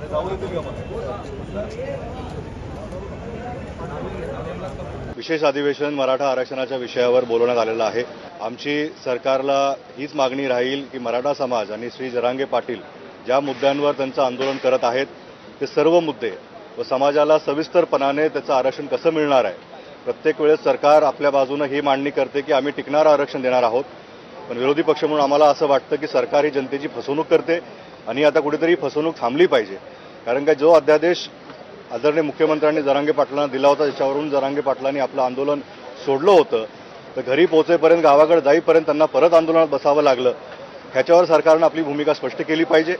네, 나오는 소리가 많아. विशेष अधिवेशन मराठा आरक्षणाच्या विषयावर बोलवण्यात आलेलं आहे. आमची सरकारला हीच मागणी राहील की मराठा समाज आणि श्री जरांगे पाटील ज्या मुद्द्यांवर त्यांचं आंदोलन करत आहेत ते सर्व मुद्दे व समाजाला सविस्तरपणाने त्याचं आरक्षण कसं मिळणार आहे? प्रत्येक वेळेस सरकार आपल्या बाजूनं ही मांडणी करते की आम्ही टिकणारं आरक्षण देणार आहोत. पण विरोधी पक्ष म्हणून आम्हाला असं वाटतं की सरकार ही जनतेची फसवणूक करते आणि आता कुठेतरी फसवणूक थांबली पाहिजे. कारण का जो अध्यादेश आदरणीय मुख्यमंत्र्यांनी जरांगे पाटलांना दिला होता त्याच्यावरून जरांगे पाटलांनी आपलं आंदोलन सोडलं होतं. तर घरी पोहोचेपर्यंत गावाकडे जाईपर्यंत त्यांना परत आंदोलनात बसावं लागलं. ह्याच्यावर सरकारनं आपली भूमिका स्पष्ट केली पाहिजे.